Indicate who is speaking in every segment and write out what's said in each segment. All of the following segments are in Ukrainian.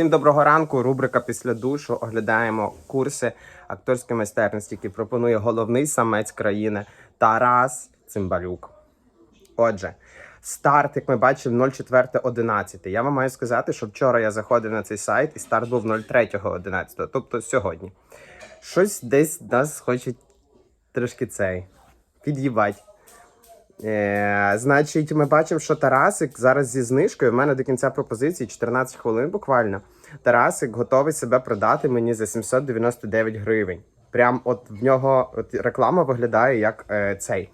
Speaker 1: Всім доброго ранку. Рубрика після душу. Оглядаємо курси акторської майстерності, які пропонує головний самець країни Тарас Цимбалюк. Отже, старт, як ми бачимо, 04.11. Я вам маю сказати, що вчора я заходив на цей сайт, і старт був 03.11, тобто сьогодні. Щось десь нас хочуть трошки цей під'їбать. Е, значить, ми бачимо, що Тарасик зараз зі знижкою. В мене до кінця пропозиції 14 хвилин буквально. Тарасик готовий себе продати мені за 799 гривень. Прям от в нього от реклама виглядає як е, цей.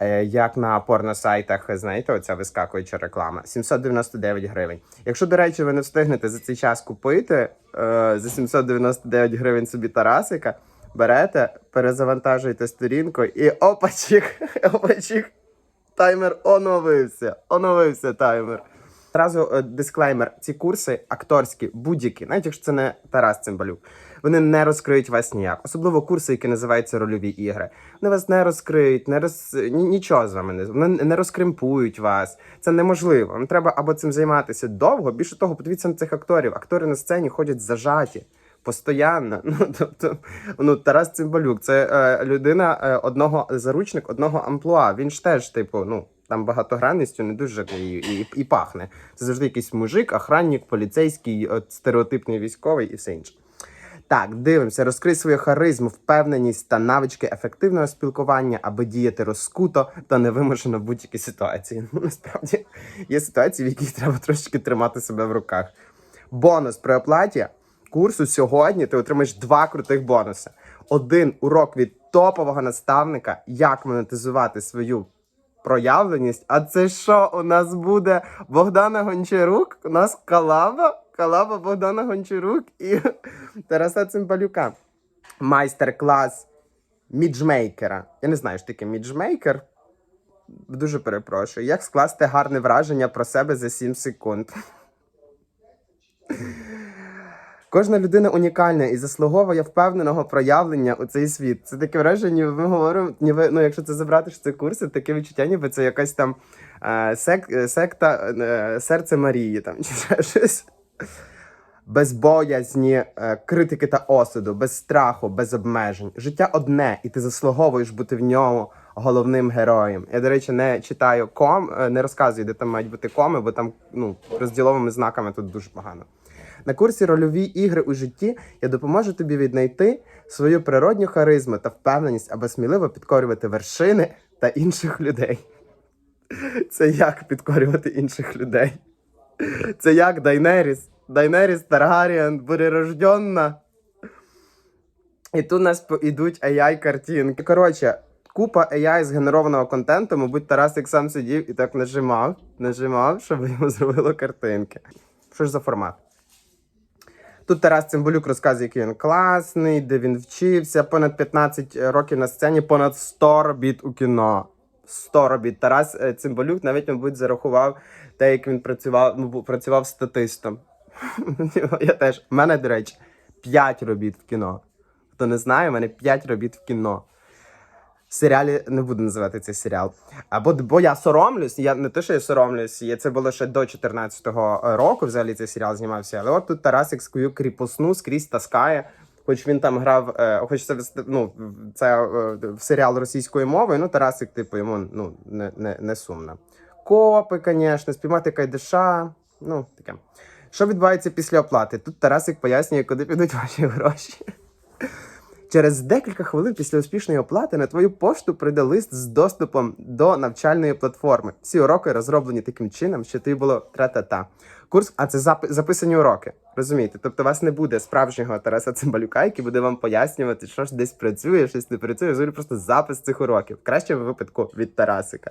Speaker 1: Е, як на порносайтах, знаєте, оця вискакуюча реклама. 799 гривень. Якщо, до речі, ви не встигнете за цей час купити е, за 799 гривень собі Тарасика, берете, перезавантажуєте сторінку і опачик, опачик, таймер оновився. Оновився таймер. Зразу е, дисклеймер: ці курси акторські, будь-які, навіть якщо це не Тарас Цимбалюк, вони не розкриють вас ніяк. Особливо курси, які називаються рольові ігри. Вони вас не розкриють, не роз... нічого з вами не вони не розкримпують вас. Це неможливо. Вам треба або цим займатися довго. Більше того, подивіться на цих акторів. Актори на сцені ходять зажаті. Постоянно, ну тобто, ну Тарас Цимбалюк, це е, людина е, одного заручник одного амплуа. Він ж теж, типу, ну там багатогранністю не дуже і, і, і пахне. Це завжди якийсь мужик, охранник, поліцейський, от, стереотипний військовий і все інше. Так, дивимося, розкрий свою харизму, впевненість та навички ефективного спілкування, аби діяти розкуто та невимушено в будь-якій ситуації. Ну, насправді є ситуації, в яких треба трошечки тримати себе в руках. Бонус при оплаті курсу сьогодні ти отримаєш два крутих бонуси. Один урок від топового наставника, як монетизувати свою проявленість. А це що у нас буде Богдана Гончарук? У нас Калаба, Калаба Богдана Гончарук і Тараса Цимбалюка. Майстер-клас міджмейкера. Я не знаю, що таке міджмейкер. Дуже перепрошую. Як скласти гарне враження про себе за 7 секунд? Кожна людина унікальна і заслуговує впевненого проявлення у цей світ. Це таке враження, ніби ми говоримо, ніби, ну якщо це забрати що це курси, таке відчуття, ніби це якась там е, сек, е, секта е, серце Марії там чи щось. Без боязні, е, критики та осуду, без страху, без обмежень. Життя одне, і ти заслуговуєш бути в ньому головним героєм. Я, до речі, не читаю ком, е, не розказую, де там мають бути коми, бо там ну, розділовими знаками тут дуже погано. На курсі рольові ігри у житті я допоможу тобі віднайти свою природню харизму та впевненість, аби сміливо підкорювати вершини та інших людей. Це як підкорювати інших людей? Це як Дайнеріс. Дайнеріс Таргаріан буде рожденна. І тут у нас ідуть AI-картинки. Коротше, купа AI згенерованого контенту, мабуть, Тарасик сам сидів і так нажимав, нажимав, щоб йому зробило картинки. Що ж за формат? Тут Тарас Цимбалюк розказує, який він класний, де він вчився, понад 15 років на сцені, понад 100 робіт у кіно. 100 робіт. Тарас е, Цимбалюк навіть, мабуть, зарахував те, як він працював, ну, працював статистом. Я теж. У мене, до речі, 5 робіт в кіно. Хто не знає, у мене 5 робіт в кіно. Серіалі не буду називати цей серіал. Або бо я соромлюсь, я не те, що я соромлюсь, я це було ще до 14-го року. Взагалі цей серіал знімався. Але от тут Тарасик свою кріпосну скрізь таскає. Хоч він там грав, е, хоч це ну, це е, в серіал російською мовою, ну Тарасик, типу, йому ну, не, не, не сумно. Копи, звісно, спіймати кайдаша. Ну, таке. Що відбувається після оплати? Тут Тарасик пояснює, куди підуть ваші гроші. Через декілька хвилин після успішної оплати на твою пошту прийде лист з доступом до навчальної платформи. Всі уроки розроблені таким чином, що тобі було тра-та-та. Курс, а це запи- записані уроки. Розумієте? Тобто, у вас не буде справжнього Тараса Цимбалюка, який буде вам пояснювати, що ж десь працює, щось не працює. Взагалі просто запис цих уроків. Краще В випадку від Тарасика.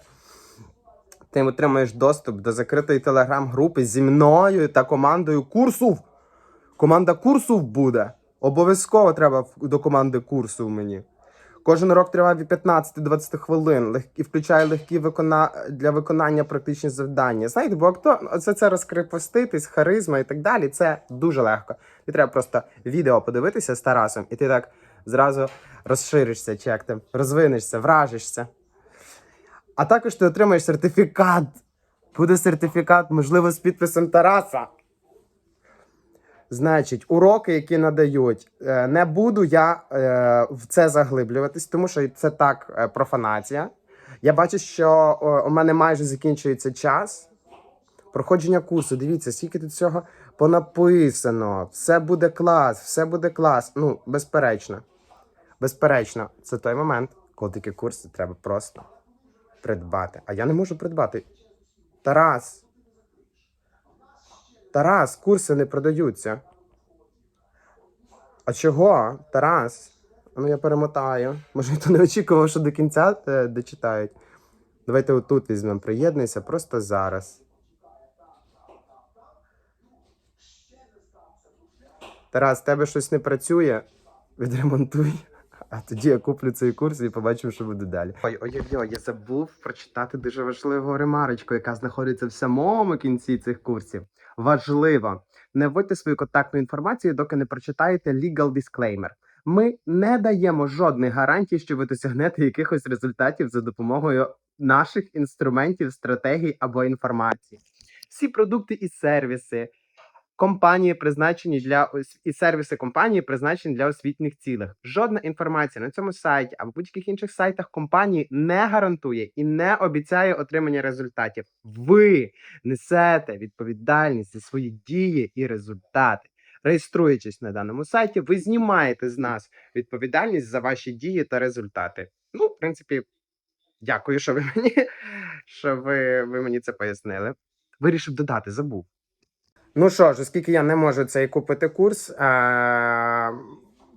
Speaker 1: Ти отримаєш доступ до закритої телеграм-групи зі мною та командою курсу. Команда курсу буде. Обов'язково треба до команди курсу мені. Кожен урок триває від 15 до 20 хвилин і включає легкі викона... для виконання практичні завдання. Знаєте, бо актор це, це розкрепоститись, харизма і так далі. Це дуже легко. І треба просто відео подивитися з Тарасом, і ти так зразу розширишся, чи як ти розвинешся, вражишся. А також ти отримаєш сертифікат. Буде сертифікат, можливо, з підписом Тараса. Значить, уроки, які надають, е, не буду я е, в це заглиблюватись, тому що це так е, профанація. Я бачу, що у мене майже закінчується час. Проходження курсу. Дивіться, скільки тут всього понаписано. Все буде клас, все буде клас. Ну, безперечно. Безперечно, це той момент, коли такі курси треба просто придбати. А я не можу придбати. Тарас. Тарас, курси не продаються. А чого? Тарас? Ну я перемотаю. Може, хто не очікував, що до кінця е, дочитають. Давайте отут візьмемо, приєднуйся просто зараз. Тарас, тебе щось не працює? Відремонтуй. А тоді я куплю цей курс і побачимо, що буде далі. Ой, ой, ой, ой, я забув прочитати дуже важливу ремарочку, яка знаходиться в самому кінці цих курсів. Важливо, не вводьте свою контактну інформацію, доки не прочитаєте legal disclaimer. Ми не даємо жодних гарантій, що ви досягнете якихось результатів за допомогою наших інструментів, стратегій або інформації. Всі продукти і сервіси, компанії призначені для і сервіси компанії призначені для освітніх цілих. Жодна інформація на цьому сайті або будь-яких інших сайтах компанії не гарантує і не обіцяє отримання результатів. Ви несете відповідальність за свої дії і результати. Реєструючись на даному сайті, ви знімаєте з нас відповідальність за ваші дії та результати. Ну, в принципі, дякую, що ви мені, що ви, ви мені це пояснили. Вирішив додати, забув. Ну що ж, оскільки я не можу цей купити курс, е-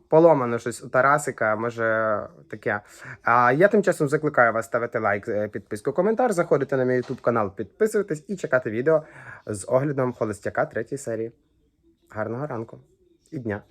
Speaker 1: поломано щось у Тарасика, може таке. А я тим часом закликаю вас ставити лайк, е, підписку, коментар, заходити на мій YouTube канал, підписуватись і чекати відео з оглядом холостяка третьої серії. Гарного ранку і дня!